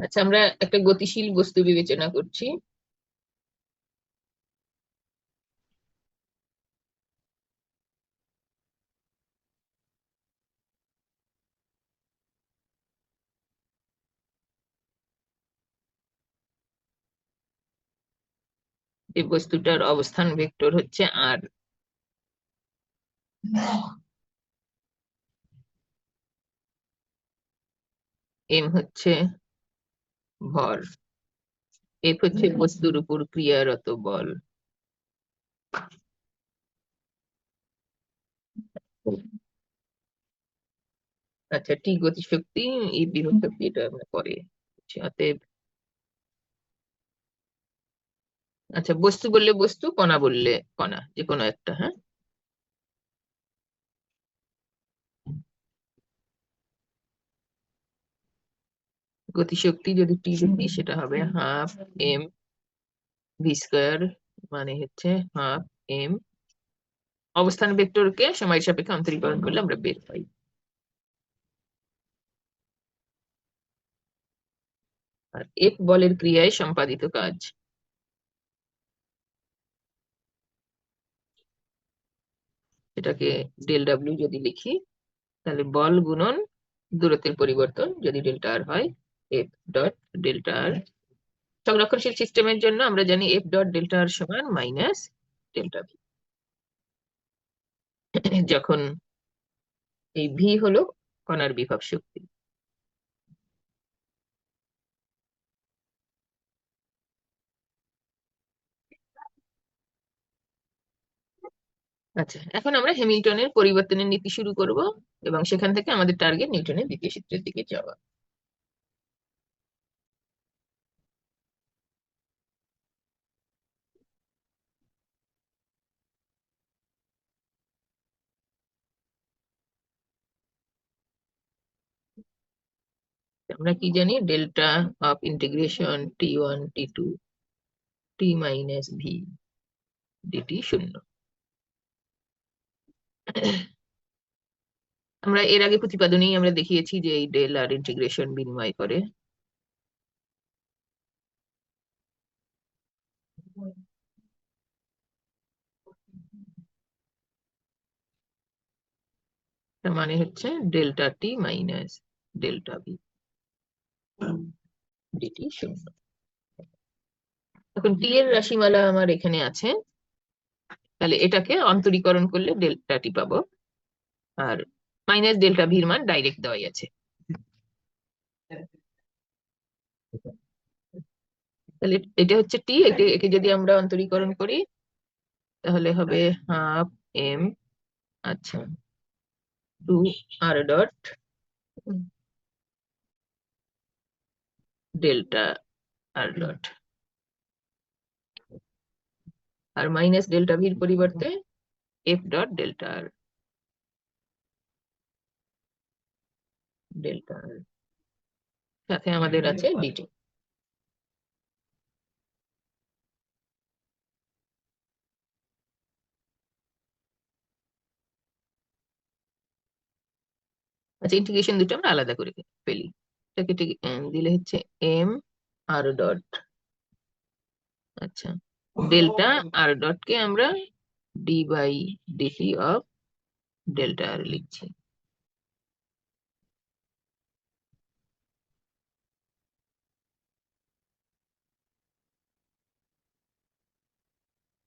আচ্ছা আমরা একটা গতিশীল বস্তু বিবেচনা করছি। এই বস্তুটার অবস্থান ভেক্টর হচ্ছে আর এম হচ্ছে ভর। এফ হচ্ছে বস্তুর উপর ক্রিয়ারত বল। আচ্ছা টি গতিশক্তি এই বিভব এটা আমরা পরে অতএব আচ্ছা বস্তু বললে বস্তু কণা বললে কণা যে কোনো একটা হ্যাঁ? গতিশক্তি যদি টি লিখি সেটা হবে হাফ এম ভি স্কোয়ার মানে হচ্ছে হাফ এম অবস্থান ভেক্টরকে সময় সাপেক্ষে অন্তরীকরণ করলে আমরা বের পাই। আর এক বলের ক্রিয়ায় সম্পাদিত কাজ। এটাকে ডেল ডাব্লিউ যদি লিখি তাহলে বল গুণন দূরত্বের পরিবর্তন যদি ডেল্টা আর হয় এফ ডট ডেল্টা আর সংরক্ষণশীল সিস্টেমের জন্য আমরা জানি এফ ডট ডেল্টা আর সমান মাইনাস ডেল্টা ভি যখন এই ভি হলো কণার বিভব শক্তি। আচ্ছা এখন আমরা হ্যামিল্টনের পরিবর্তনের নীতি শুরু করব এবং সেখান থেকে আমাদের টার্গেট নিউটনের দ্বিতীয় সূত্রের দিকে যাওয়া। আমরা কি জানি? Delta of integration T one T two T minus V DT শূন্য। আমরা এর আগে প্রতিপাদনেই আমরা দেখিয়েছি যে এই ডেল আর ইন্টিগ্রেশন বিনিময় করে। মানে হচ্ছে delta T minus delta V DT শূন্য এখন টি এর রাশিমালা আমার এখানে আছে। তাহলে এটাকে অন্তরীকরণ করলে ডেল্টা টি পাবো। আর মাইনাস ডেল্টা ভির মান ডাইরেক্ট দেওয়াই আছে। তাহলে এটা হচ্ছে টি একে যদি আমরা অন্তরীকরণ করি, তাহলে হবে হাফ এম আচ্ছা two R dot delta R dot R minus delta ভির পরিবর্তে F dot delta R delta R সাথে আমাদের আছে ডিটি আচ্ছা ইন্টিগ্রেশন দুটো আমরা আলাদা করে ফেলি। এটাকে ঠিক দিলে হচ্ছে এম আর ডট। আচ্ছা ডেল্টা আর ডট কে আমরা D by DT of delta R লিখছি।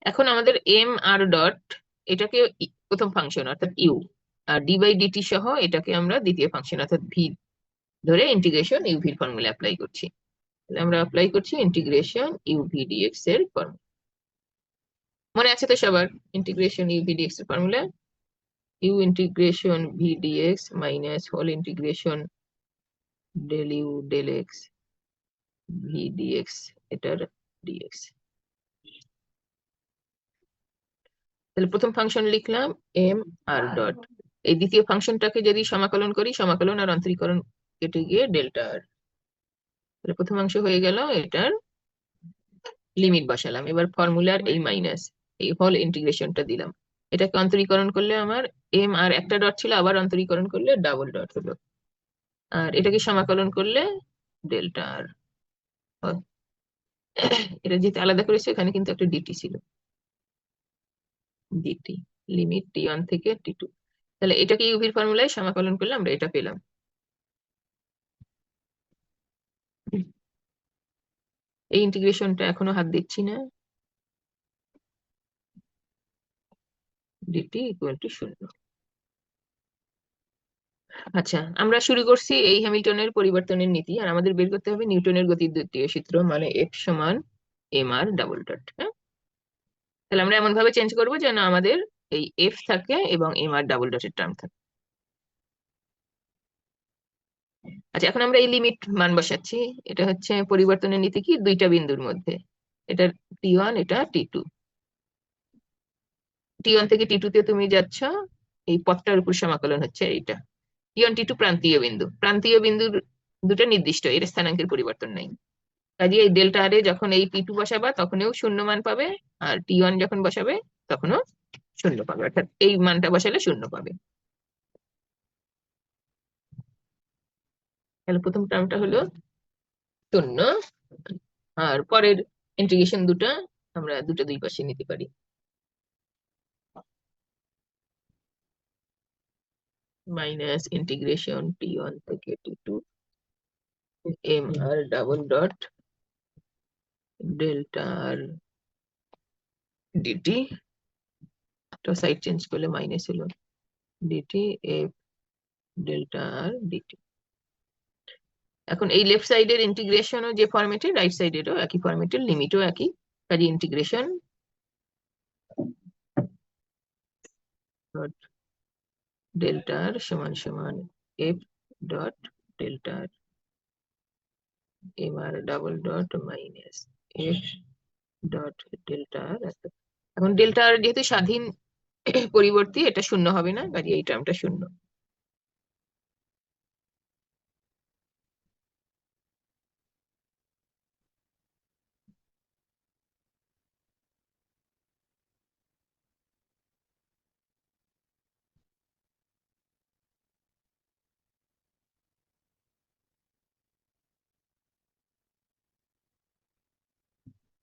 এখন আমাদের এম আর ডট, এটাকে প্রথম ফাংশন অর্থাৎ ইউ, আর ডি বাই ডিটি সহ এটাকে আমরা দ্বিতীয় ফাংশন অর্থাৎ ভি ধরে ইন্টিগ্রেশন ইউভির ফর্মুলা অ্যাপ্লাই করছি। তাহলে আমরা অ্যাপ্লাই করছি ইন্টিগ্রেশন ইউভি ডিএক্স এর ফর্মুলা মনে আছে তো সবার? ইন্টিগ্রেশন ইউভি ডিএক্স এর formula U integration V DX minus whole integration del U del X V DX এটার ডিএক্স তাহলে প্রথম ফাংশন লিখলাম এম আর ডট এই দ্বিতীয় ফাংশনটাকে যদি সমাকলন করি, সমাকলন আর অন্তরীকরণ কেটে গিয়ে ডেল্টা আর তাহলে প্রথম অংশ হয়ে গেল এটার লিমিট বসালাম। এবার ফর্মুলার এই মাইনাস এই হল ইন্টিগ্রেশনটা দিলাম। এটাকে অন্তরীকরণ করলে আমার এম আর একটা ডট ছিল, আবার অন্তরীকরণ করলে ডাবল ডট হলো। আর এটাকে সমাকলন করলে ডেল্টা আর এটা যেহেতু আলাদা করেছে, এখানে কিন্তু একটা ডিটি ছিল। ডিটি লিমিট টি ওয়ান থেকে টি টু তাহলে এটাকে ইউভির ফর্মুলায় সমাকলন করলে আমরা এটা পেলাম। এই ইন্টিগ্রেশনটা এখনও হাত দিচ্ছি না। ডিটি ইকুয়াল টু শূন্য। আচ্ছা আমরা শুরু করছি এই হ্যামিল্টনের পরিবর্তনের নীতি, আর আমাদের বের করতে হবে নিউটনের গতির দ্বিতীয় সূত্র মানে এফ সমান এম আর ডাবল ডট হ্যাঁ? তাহলে আমরা এমন ভাবে চেঞ্জ করব যেন আমাদের এই এফ থাকে এবং এম আর ডাবল ডটের টার্ম থাকে। আচ্ছা এখন আমরা এই লিমিট মান বসাচ্ছি। এটা হচ্ছে পরিবর্তনের নীতি কি? দুইটা বিন্দুর মধ্যে। এটা টি ওয়ান এটা টি টু টি ওয়ান থেকে টি টু তে তুমি যাচ্ছ, এই পথটার উপর সমাকলন হচ্ছে এইটা। টি ওয়ান টি টু প্রান্তীয় বিন্দু। প্রান্তীয় বিন্দুর দুটো নির্দিষ্ট, এর স্থানাঙ্কের পরিবর্তন নেই। কাজে এই ডেল্টা আরে যখন এই পি টু বসাবা, তখনও শূন্য মান পাবে, আর টি ওয়ান যখন বসাবে, তখনও শূন্য পাবে। অর্থাৎ এই মানটা বসালে শূন্য পাবে। তাহলে প্রথম টার্মটা হলো শূন্য। আর পরের ইন্টিগ্রেশন দুটো আমরা দুটো দুই পাশে নিতে পারি। মাইনাস ইন্টিগ্রেশন টি ওয়ান থেকে T two M R double dot delta R DT তো সাইড চেঞ্জ করলে মাইনাস হলো DT F delta R DT এখন এই লেফট সাইডের ইন্টিগ্রেশনও যে ফরম্যাটে রাইট সাইডেরও একই ফরম্যাটের লিমিটও একই, কাজে ইন্টিগ্রেশন ডট ডেল্টা আর সমান সমান এফ ডট ডেল্টার M R double dot minus F dot delta R এখন ডেল্টা আর যেহেতু স্বাধীন পরিবর্তী, এটা শূন্য হবে না, কাজে এই টার্মটা শূন্য।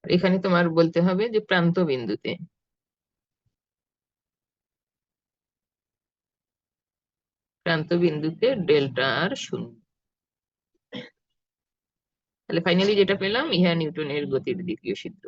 এখানে তোমার বলতে হবে যে প্রান্ত বিন্দুতে। প্রান্ত বিন্দুতে ডেল্টা আর শূন্য। তাহলে ফাইনালি যেটা পেলাম ইহা নিউটনের গতির দ্বিতীয় সূত্র